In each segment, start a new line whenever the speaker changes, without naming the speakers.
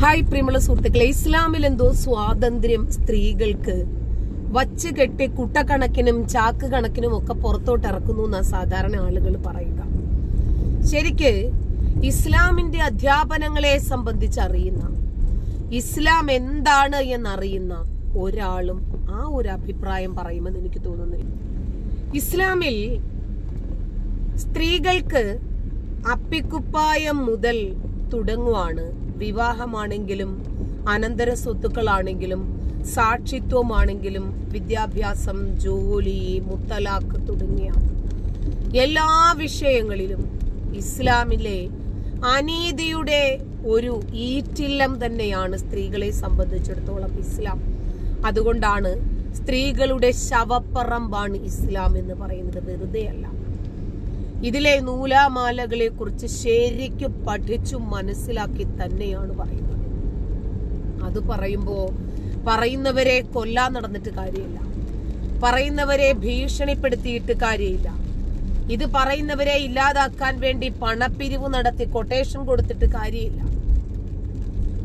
Hi പ്രിയമുള്ള സുഹൃത്തുക്കളെ ഇസ്ലാമിൽ എന്തോ സ്വാതന്ത്ര്യം സ്ത്രീകൾക്ക്. വച്ച് കെട്ടി കുട്ടക്കണക്കിനും ചാക്ക് കണക്കിനും ഒക്കെ പുറത്തോട്ട് ഇറക്കുന്നു എന്നാ സാധാരണ ആളുകൾ പറയുക. ശരിക്ക് ഇസ്ലാമിന്റെ അധ്യാപനങ്ങളെ സംബന്ധിച്ച് അറിയുന്ന ഇസ്ലാം എന്താണ് എന്നറിയുന്ന ഒരാളും ആ ഒരു അഭിപ്രായം പറയുമെന്ന് എനിക്ക് തോന്നുന്നില്ല. ഇസ്ലാമിൽ സ്ത്രീകൾക്ക് അപ്പിക്കുപ്പായം മുതൽ തുടങ്ങുവാണ് വിവാഹമാണെങ്കിലും അനന്തര സ്വത്തുക്കളാണെങ്കിലും സാക്ഷിത്വമാണെങ്കിലും വിദ്യാഭ്യാസം ജോലി മുത്തലാക്ക് തുടങ്ങിയ എല്ലാ വിഷയങ്ങളിലും ഇസ്ലാമിലെ അനീതിയുടെ ഒരു ഈറ്റില്ലം തന്നെയാണ് സ്ത്രീകളെ സംബന്ധിച്ചിടത്തോളം ഇസ്ലാം. അതുകൊണ്ടാണ് സ്ത്രീകളുടെ ശവപ്പറമ്പാണ് ഇസ്ലാം എന്ന് പറയുന്നത്. വെറുതെയല്ല. ഇതിലെ നൂലാമാലകളെ കുറിച്ച് ശരിക്കും പഠിച്ചു മനസ്സിലാക്കി തന്നെയാണ് പറയുന്നത്. അത് പറയുമ്പോ പറയുന്നവരെ കൊല്ലാൻ നടന്നിട്ട് കാര്യമില്ല. പറയുന്നവരെ ഭീഷണിപ്പെടുത്തിയിട്ട് കാര്യമില്ല. ഇത് പറയുന്നവരെ ഇല്ലാതാക്കാൻ വേണ്ടി പണപ്പിരിവ് നടത്തി കൊട്ടേഷൻ കൊടുത്തിട്ട് കാര്യമില്ല.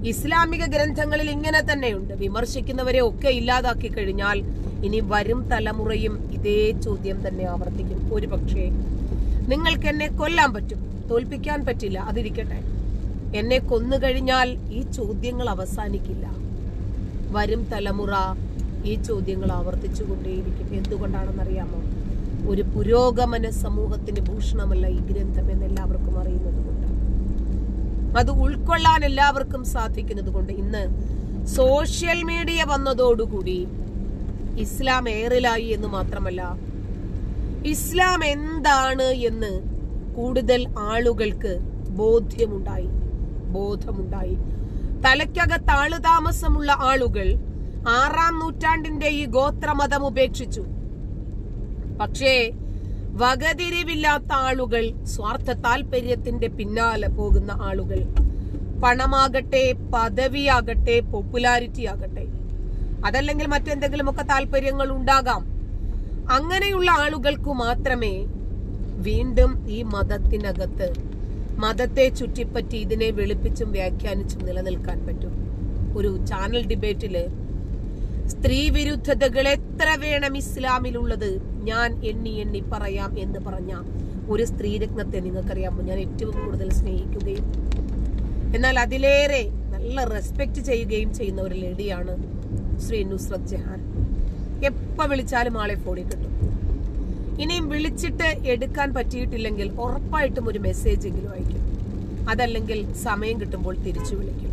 ഇസ്ലാമിക ഗ്രന്ഥങ്ങളിൽ ഇങ്ങനെ തന്നെയുണ്ട്. വിമർശിക്കുന്നവരെ ഒക്കെ ഇല്ലാതാക്കി കഴിഞ്ഞാൽ ഇനി വരും തലമുറയും ഇതേ ചോദ്യം തന്നെ ആവർത്തിക്കും. ഒരു നിങ്ങൾക്ക് എന്നെ കൊല്ലാൻ പറ്റും. തോൽപ്പിക്കാൻ പറ്റില്ല. അതിരിക്കട്ടെ. എന്നെ കൊന്നു കഴിഞ്ഞാൽ ഈ ചോദ്യങ്ങൾ അവസാനിക്കില്ല. വരും തലമുറ ഈ ചോദ്യങ്ങൾ ആവർത്തിച്ചു കൊണ്ടേയിരിക്കും എന്തുകൊണ്ടാണെന്നറിയാമോ? ഒരു പുരോഗമന സമൂഹത്തിന് ഭൂഷണമല്ല ഈ ഗ്രന്ഥം എന്ന് എല്ലാവർക്കും അറിയുന്നത് കൊണ്ട് അത് ഉൾക്കൊള്ളാൻ എല്ലാവർക്കും സാധിക്കുന്നത് കൊണ്ട് ഇന്ന് സോഷ്യൽ മീഡിയ വന്നതോടുകൂടി ഇസ്ലാം ഏറിലായി എന്ന് മാത്രമല്ല ഇസ്ലാം എന്താണ് എന്ന് കൂടുതൽ ആളുകൾക്ക് ബോധ്യമുണ്ടായി ബോധമുണ്ടായി. തലയ്ക്കകത്ത് ആളുതാമസമുള്ള ആളുകൾ ആറാം നൂറ്റാണ്ടിന്റെ ഈ ഗോത്രമതം ഉപേക്ഷിച്ചു. പക്ഷേ വകതിരിവില്ലാത്ത ആളുകൾ സ്വാർത്ഥ താല്പര്യത്തിന്റെ പിന്നാലെ പോകുന്ന ആളുകൾ പണമാകട്ടെ പദവിയാകട്ടെ പോപ്പുലാരിറ്റി ആകട്ടെ അതല്ലെങ്കിൽ മറ്റെന്തെങ്കിലുമൊക്കെ താല്പര്യങ്ങൾ ഉണ്ടാകാം. അങ്ങനെയുള്ള ആളുകൾക്ക് മാത്രമേ വീണ്ടും ഈ മതത്തിനകത്ത് മതത്തെ ചുറ്റിപ്പറ്റി ഇതിനെ വെളുപ്പിച്ചും വ്യാഖ്യാനിച്ചും നിലനിൽക്കാൻ പറ്റും. ഒരു ചാനൽ ഡിബേറ്റിൽ സ്ത്രീ വിരുദ്ധതകൾ എത്ര വേണം ഇസ്ലാമിലുള്ളത് ഞാൻ എണ്ണി എണ്ണി പറയാം എന്ന് പറഞ്ഞ ഒരു സ്ത്രീരത്നത്തെ നിങ്ങൾക്കറിയാമോ? ഞാൻ ഏറ്റവും കൂടുതൽ സ്നേഹിക്കുകയും എന്നാൽ അതിലേറെ നല്ല റെസ്പെക്ട് ചെയ്യുകയും ചെയ്യുന്ന ഒരു ലേഡിയാണ് ശ്രീ നുസ്രത് ജഹാൻ. എപ്പോ വിളിച്ചാലും ആളെ ഫോണിൽ കിട്ടും. ഇനിയും വിളിച്ചിട്ട് എടുക്കാൻ പറ്റിയിട്ടില്ലെങ്കിൽ ഉറപ്പായിട്ടും ഒരു മെസ്സേജ് എങ്കിലും അയക്കും അതല്ലെങ്കിൽ സമയം കിട്ടുമ്പോൾ തിരിച്ചു വിളിക്കും.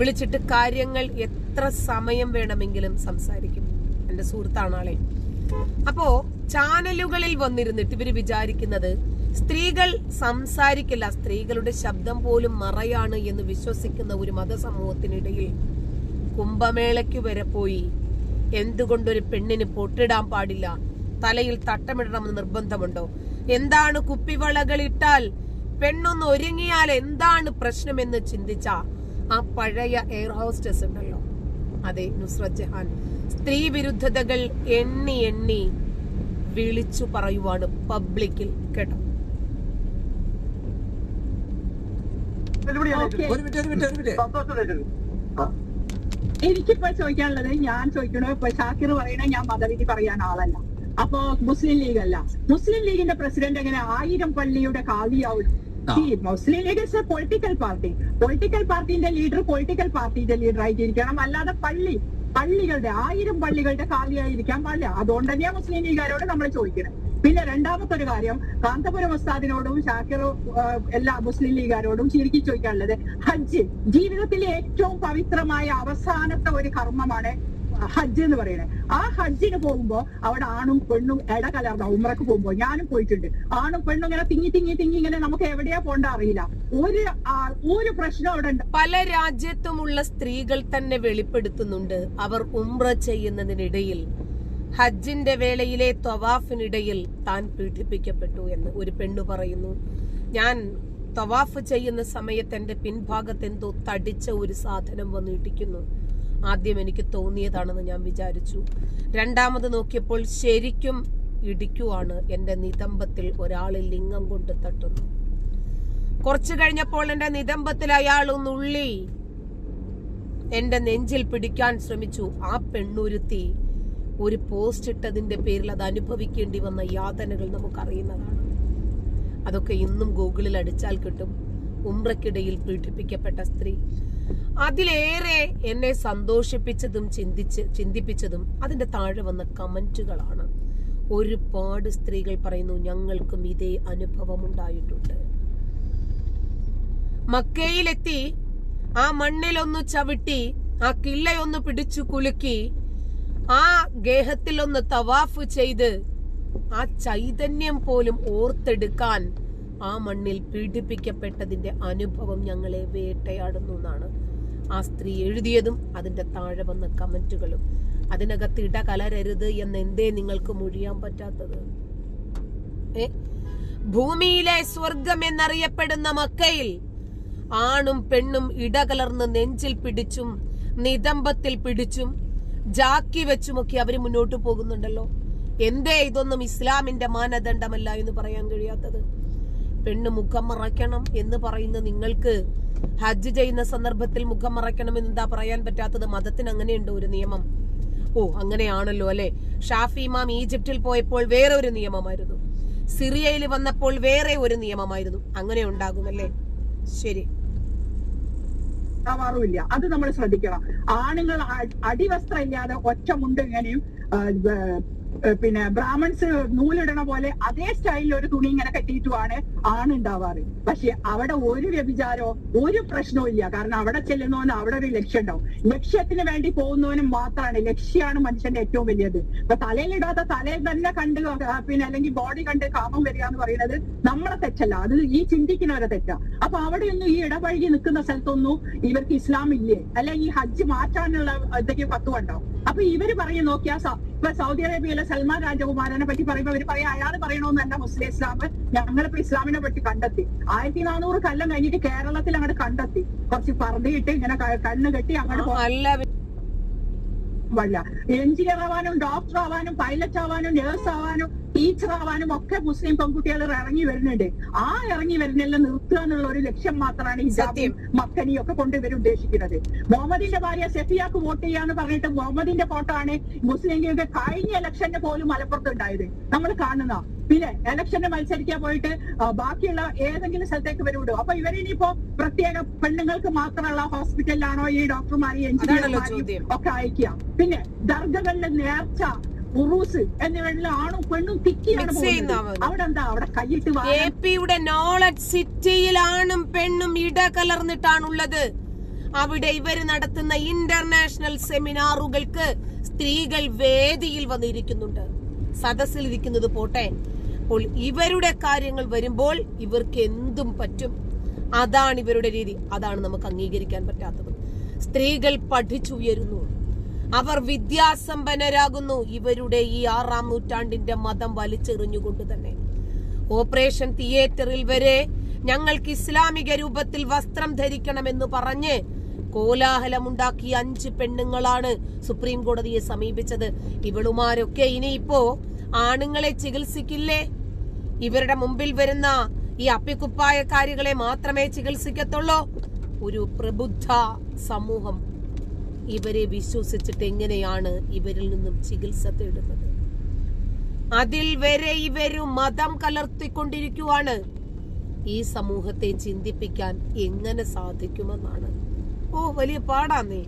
വിളിച്ചിട്ട് കാര്യങ്ങൾ എത്ര സമയം വേണമെങ്കിലും സംസാരിക്കും. എന്റെ സുഹൃത്താണ് ആളെ. അപ്പോ ചാനലുകളിൽ വന്നിരുന്നിട്ട് ഇവർ വിചാരിക്കുന്നത് സ്ത്രീകൾ സംസാരിക്കില്ല സ്ത്രീകളുടെ ശബ്ദം പോലും മറയാണ് എന്ന് വിശ്വസിക്കുന്ന ഒരു മതസമൂഹത്തിനിടയിൽ കുംഭമേളയ്ക്ക് വരെ പോയി എന്തുകൊണ്ടൊരു പെണ്ണിന് പൊട്ടിടാൻ പാടില്ല? തലയിൽ തട്ടമിടണമെന്ന് നിർബന്ധമുണ്ടോ? എന്താണ് കുപ്പിവളകൾ ഇട്ടാൽ പെണ്ണൊന്ന് ഒരുങ്ങിയാൽ എന്താണ് പ്രശ്നമെന്ന് ചിന്തിച്ച ആ പഴയ എയർ ഹോസ്റ്റസ് ഉണ്ടല്ലോ. അതെ നുസ്രത് ജഹാൻ. സ്ത്രീ വിരുദ്ധതകൾ എണ്ണി എണ്ണി വിളിച്ചു പറയുവാണ് പബ്ലിക്കിൽ കേട്ടോ.
ഒരു മിനിറ്റ് ഒരു മിനിറ്റ് ഒരു മിനിറ്റ്.
എനിക്കിപ്പോ ചോദിക്കാനുള്ളത് ഞാൻ ചോദിക്കണോ ഇപ്പൊ ഷാക്കിർ പറയണ ഞാൻ മതവിധി പറയാൻ ആളല്ല. അപ്പൊ മുസ്ലിം ലീഗ് അല്ല മുസ്ലിം ലീഗിന്റെ പ്രസിഡന്റ് എങ്ങനെ ആയിരം പള്ളിയുടെ കാവിയാവും. Muslim League is a political party political പാർട്ടിന്റെ leader political പാർട്ടിന്റെ ലീഡർ ആയിട്ടിരിക്കണം. അല്ലാതെ പള്ളി പള്ളികളുടെ ആയിരം പള്ളികളുടെ കാവിയായിരിക്കാൻ പാടില്ല അതുകൊണ്ട് തന്നെയാ മുസ്ലിം ലീഗുകാരോട് നമ്മൾ ചോദിക്കുന്നത് പിന്നെ രണ്ടാമത്തെ ഒരു കാര്യം കാന്തപുരം ഉസ്താദിനോടും ഷാക്കിർ എല്ലാ മുസ്ലിം ലീഗുകാരോടും ചുരുക്കി ചോദിക്കാനുള്ളത് ഹജ്ജ് ജീവിതത്തിലെ ഏറ്റവും പവിത്രമായ അവസാനത്തെ ഒരു കർമ്മമാണ് ഹജ്ജ് എന്ന് പറയുന്നത്. ആ ഹജ്ജിന് പോകുമ്പോ അവിടെ ആണും പെണ്ണും ഇടകലർന്ന ഉമ്രക്ക് പോകുമ്പോ ഞാനും പോയിട്ടുണ്ട്. ആണും പെണ്ണും ഇങ്ങനെ തിങ്ങി തിങ്ങി തിങ്ങി ഇങ്ങനെ നമുക്ക് എവിടെയാ പോണ്ട അറിയില്ല. ഒരു ഒരു പ്രശ്നം അവിടെ ഉണ്ട്.
പല രാജ്യത്തുമുള്ള സ്ത്രീകൾ തന്നെ വെളിപ്പെടുത്തുന്നുണ്ട്. അവർ ഉമ്ര ചെയ്യുന്നതിനിടയിൽ ഹജ്ജിന്റെ വേളയിലെ തവാഫിനിടയിൽ താൻ പീഡിപ്പിക്കപ്പെട്ടു എന്ന് ഒരു പെണ്ണു പറയുന്നു. ഞാൻ തവാഫ് ചെയ്യുന്ന സമയത്ത് എന്റെ പിൻഭാഗത്ത് എന്തോ തടിച്ച ഒരു സാധനം വന്ന് ഇടിക്കുന്നു. ആദ്യം എനിക്ക് തോന്നിയതാണെന്ന് ഞാൻ വിചാരിച്ചു. രണ്ടാമത് നോക്കിയപ്പോൾ ശരിക്കും ഇടിക്കുവാണ് എന്റെ നിതംബത്തിൽ ഒരാൾ ലിംഗം കൊണ്ട് തട്ടുന്നു. കുറച്ചു കഴിഞ്ഞപ്പോൾ എന്റെ നിതംബത്തിൽ അയാൾ നുള്ളി എന്റെ നെഞ്ചിൽ പിടിക്കാൻ ശ്രമിച്ചു. ആ പെണ്ണുരുത്തി ഒരു പോസ്റ്റ് ഇട്ടതിന്റെ പേരിൽ അത് അനുഭവിക്കേണ്ടി വന്ന യാതനകൾ നമുക്കറിയുന്നതാണ്. അതൊക്കെ ഇന്നും ഗൂഗിളിൽ അടിച്ചാൽ കിട്ടും. ഉമ്രക്കിടയിൽ പീഡിപ്പിക്കപ്പെട്ട സ്ത്രീ. അതിലേറെ എന്നെ സന്തോഷിപ്പിച്ചതും ചിന്തിച്ച് ചിന്തിപ്പിച്ചതും അതിന്റെ താഴെ വന്ന കമന്റുകളാണ്. ഒരുപാട് സ്ത്രീകൾ പറയുന്നു ഞങ്ങൾക്കും ഇതേ അനുഭവം ഉണ്ടായിട്ടുണ്ട്. മക്കയിലെത്തി ആ മണ്ണിലൊന്ന് ചവിട്ടി ആ കിള്ളയൊന്ന് പിടിച്ചു കുലുക്കി ആ ഗേഹത്തിൽ ഒന്ന് തവാഫ് ചെയ്ത് ആ ചൈതന്യം പോലും ഓർത്തെടുക്കാൻ ആ മണ്ണിൽ പീഡിപ്പിക്കപ്പെട്ടതിന്റെ അനുഭവം ഞങ്ങളെ വേട്ടയാടുന്നു എന്നാണ് ആ സ്ത്രീ എഴുതിയതും അതിന്റെ താഴെ വന്ന കമന്റുകളും. അതിനകത്ത് ഇട കലരരുത് എന്ന് എന്തേ നിങ്ങൾക്ക് മൊഴിയാൻ പറ്റാത്തത്? ഭൂമിയിലെ സ്വർഗം എന്നറിയപ്പെടുന്ന മക്കയിൽ ആണും പെണ്ണും ഇടകലർന്ന് നെഞ്ചിൽ പിടിച്ചും നിതംബത്തിൽ പിടിച്ചും ജാക്കി വെച്ചുമൊക്കെ അവർ മുന്നോട്ട് പോകുന്നുണ്ടല്ലോ. എന്തേ ഇതൊന്നും ഇസ്ലാമിന്റെ മാനദണ്ഡമല്ല എന്ന് പറയാൻ കഴിയാത്തത്? പെണ്ണ് മുഖം മറയ്ക്കണം എന്ന് പറയുന്ന നിങ്ങൾക്ക് ഹജ്ജ് ചെയ്യുന്ന സന്ദർഭത്തിൽ മുഖം മറയ്ക്കണം എന്താ പറയാൻ പറ്റാത്തത്? മതത്തിന് അങ്ങനെയുണ്ട് ഒരു നിയമം? ഓ അങ്ങനെയാണല്ലോ അല്ലെ? ഷാഫി ഇമാം ഈജിപ്തിൽ പോയപ്പോൾ വേറെ ഒരു നിയമമായിരുന്നു. സിറിയയിൽ വന്നപ്പോൾ വേറെ ഒരു നിയമമായിരുന്നു. അങ്ങനെ ഉണ്ടാകുമല്ലേ ശരി.
ഉണ്ടാവാറുമില്ല. അത് നമ്മൾ ശ്രദ്ധിക്കണം. ആണുങ്ങൾ അടിവസ്ത്രം ഇല്ലാതെ ഒറ്റ മുണ്ട് ഇങ്ങനെയും പിന്നെ ബ്രാഹ്മൺസ് നൂലിടണ പോലെ അതേ സ്റ്റൈലിൽ ഒരു തുണി ഇങ്ങനെ കെട്ടിയിട്ടുമാണ് ആണുണ്ടാവാറ്. പക്ഷെ അവിടെ ഒരു വ്യഭിചാരോ ഒരു പ്രശ്നവും ഇല്ല. കാരണം അവിടെ ചെല്ലുന്നവന് അവിടെ ഒരു ലക്ഷ്യം ഉണ്ടാവും ലക്ഷ്യത്തിന് വേണ്ടി പോകുന്നവനും മാത്രമാണ് ലക്ഷ്യമാണ് മനുഷ്യന്റെ ഏറ്റവും വലിയത്. ഇപ്പൊ തലയിലിടാത്ത തലയിൽ തന്നെ കണ്ട് പിന്നെ അല്ലെങ്കിൽ ബോഡി കണ്ട് കാമം വരിക എന്ന് പറയുന്നത് നമ്മളെ തെറ്റല്ല. അത് ഈ ചിന്തിക്കുന്നവരെ തെറ്റാ. അപ്പൊ അവിടെയൊന്നും ഈ ഇടപഴകി നിൽക്കുന്ന സ്ഥലത്തൊന്നും ഇവർക്ക് ഇസ്ലാം ഇല്ലേ അല്ല ഈ ഹജ്ജ് മാറ്റാനുള്ള ഇതൊക്കെ പത്തുണ്ടോ അപ്പൊ ഇവർ പറയും നോക്കിയാ ഇപ്പൊ സൗദി അറേബ്യയിലെ സൽമാൻ രാജകുമാരനെ പറ്റി പറയുമ്പോ അവർ പറയാം അയാൾ പറയണമെന്നല്ല മുസ്ലിം ഇസ്ലാം ഞങ്ങളിപ്പോ ഇസ്ലാമിനെ പറ്റി കണ്ടെത്തി. ആയിരത്തി നാനൂറ് കൊല്ലം കഴിഞ്ഞിട്ട് കേരളത്തിൽ അങ്ങോട്ട് കണ്ടെത്തി. കുറച്ച് പറഞ്ഞിട്ട് ഇങ്ങനെ കണ്ണ് കെട്ടി അങ്ങോട്ട് വല്ല. എഞ്ചിനീയർ ആവാനും ഡോക്ടർ ആവാനും പൈലറ്റ് ആവാനും നേഴ്സ് ആവാനും ടീച്ചർ ആവാനും ഒക്കെ മുസ്ലിം പെൺകുട്ടികൾ ഇറങ്ങി വരുന്നുണ്ട്. ആ ഇറങ്ങി വരുന്നെല്ലാം നിർത്തുക എന്നുള്ള ഒരു ലക്ഷ്യം മാത്രമാണ് ഹിജാബും
സത്യം.
മക്കനിയും ഒക്കെ കൊണ്ട് ഇവർ ഉദ്ദേശിക്കുന്നത്. മുഹമ്മദിന്റെ ഭാര്യ സെഫിയാക്ക് വോട്ട് ചെയ്യാന്ന് പറഞ്ഞിട്ട് മുഹമ്മദിന്റെ ഫോട്ടോ ആണ് മുസ്ലിം ലീഗ് കഴിഞ്ഞ ഇലക്ഷന് പോലും മലപ്പുറത്ത് ഉണ്ടായത്. നമ്മൾ കാണുന്ന പിന്നെ ഇലക്ഷന് മത്സരിക്കാൻ പോയിട്ട് ബാക്കിയുള്ള ഏതെങ്കിലും സ്ഥലത്തേക്ക് ഇവർ വിടും അപ്പൊ ഇവരിനിപ്പോ പ്രത്യേക പെണ്ണുങ്ങൾക്ക് മാത്രമുള്ള ഹോസ്പിറ്റലിലാണോ ഈ ഡോക്ടർമാരെയും എഞ്ചിനീയർമാരെയും. ഒക്കെ അയക്കുക പിന്നെ ദർഗകളിലെ നേർച്ച ഉറൂസ് എന്നിവയിൽ ആണും പെണ്ണും തിക്കിയാണ് അവിടെ എന്താ അവിടെ കൈയിട്ട്
എ പിയുടെ നോളജ് സിറ്റിയിലാണും പെണ്ണും ഇടകലർന്നിട്ടാണുള്ളത്. അവിടെ ഇവർ നടത്തുന്ന ഇന്റർനാഷണൽ സെമിനാറുകൾക്ക് സ്ത്രീകൾ വേദിയിൽ വന്നിരിക്കുന്നുണ്ട്. സദസ്സിൽ ഇരിക്കുന്നത് പോട്ടെ. അപ്പോൾ ഇവരുടെ കാര്യങ്ങൾ വരുമ്പോൾ ഇവർക്ക് എന്തും പറ്റും. അതാണ് ഇവരുടെ രീതി. അതാണ് നമുക്ക് അംഗീകരിക്കാൻ പറ്റാത്തത്. സ്ത്രീകൾ പഠിച്ചുയരുന്നു. അവർ വിദ്യാസമ്പന്നരാകുന്നു. ഇവരുടെ ഈ ആറാം നൂറ്റാണ്ടിന്റെ മതം വലിച്ചെറിഞ്ഞുകൊണ്ട് തന്നെ. ഓപ്പറേഷൻ തിയേറ്ററിൽ വരെ ഞങ്ങൾക്ക് ഇസ്ലാമിക രൂപത്തിൽ വസ്ത്രം ധരിക്കണമെന്ന് പറഞ്ഞ് കോലാഹലമുണ്ടാക്കിയ അഞ്ച് പെണ്ണുങ്ങളാണ് സുപ്രീം കോടതിയെ സമീപിച്ചത്. ഇവളുമാരൊക്കെ ഇനിയിപ്പോ ആണുങ്ങളെ ചികിത്സിക്കില്ലേ? ഇവരുടെ മുമ്പിൽ വരുന്ന ഈ അപ്പിക്കുപ്പായക്കാരികളെ മാത്രമേ ചികിത്സിക്കത്തുള്ളൂ. ഒരു പ്രബുദ്ധ സമൂഹം. ഇവരെ വിശ്വസിച്ചിട്ട് എങ്ങനെയാണ് ഇവരിൽ നിന്നും ചികിത്സ തേടുന്നത്? അതിൽ വരെ ഇവരും മതം കലർത്തിക്കൊണ്ടിരിക്കുവാണ്. ഈ സമൂഹത്തെ ചിന്തിപ്പിക്കാൻ എങ്ങനെ സാധിക്കുമെന്നാണ്. ഓ വലിയ പാടാന്നേ.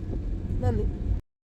നന്ദി.